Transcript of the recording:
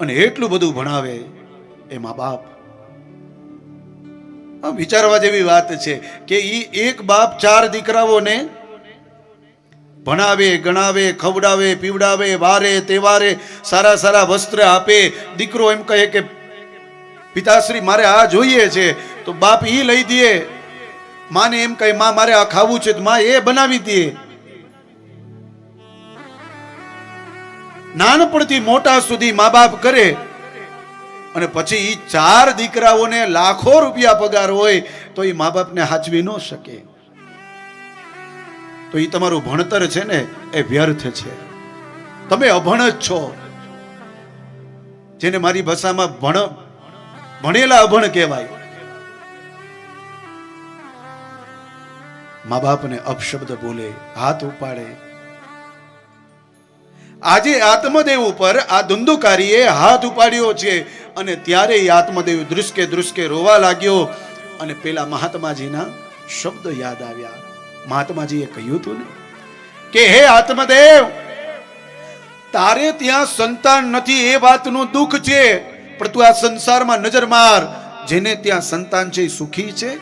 અને એટલું બધું ભણાવે એ મા બાપ. આ વિચારવા જેવી વાત છે કે એ એક બાપ ચાર દીકરાઓને ભણાવે, ગણાવે, ખવડાવે, પીવડાવે, વારે, તહેવારે સારા સારા વસ્ત્ર આપે. દીકરો એમ કહે કે, પિતાશ્રી, મારે આ જોઈએ છે. તો બાપ એ લઈ દે. માને એમ કહે, માં, મારે આ ખાવું છે. તો માં એ બનાવી દે. નાનપણથી મોટા સુધી મા બાપ કરે અને પછી એ ચાર દીકરાઓને લાખો રૂપિયા પગાર હોય તો એ મા બાપને હાચવી ન શકે. તો એ તમારું ભણતર છે ને, એ વ્યર્થ છે. તમે અભણ જ છો. જેને મારી ભાષામાં ભણ, ભણેલા અભણ કહેવાય. મા બાપને અપશબ્દ બોલે, હાથ ઉપાડે. આજે આત્મદેવ ઉપર આ ધુંધુકારીએ હાથ ઉપાડ્યો છે અને ત્યારે એ આત્મદેવ ધ્રુસકે ધ્રુસકે રોવા લાગ્યો અને પેલા મહાત્માજીના શબ્દ યાદ આવ્યા. મહાત્માજીએ કહ્યું હતું ને, કે હે આત્મદેવ, તારે ત્યાં સંતાન નથી એ વાતનું દુઃખ છે, પણ તું આ સંસારમાં નજર માર, જેને ત્યાં સંતાન છે એ સુખી છે.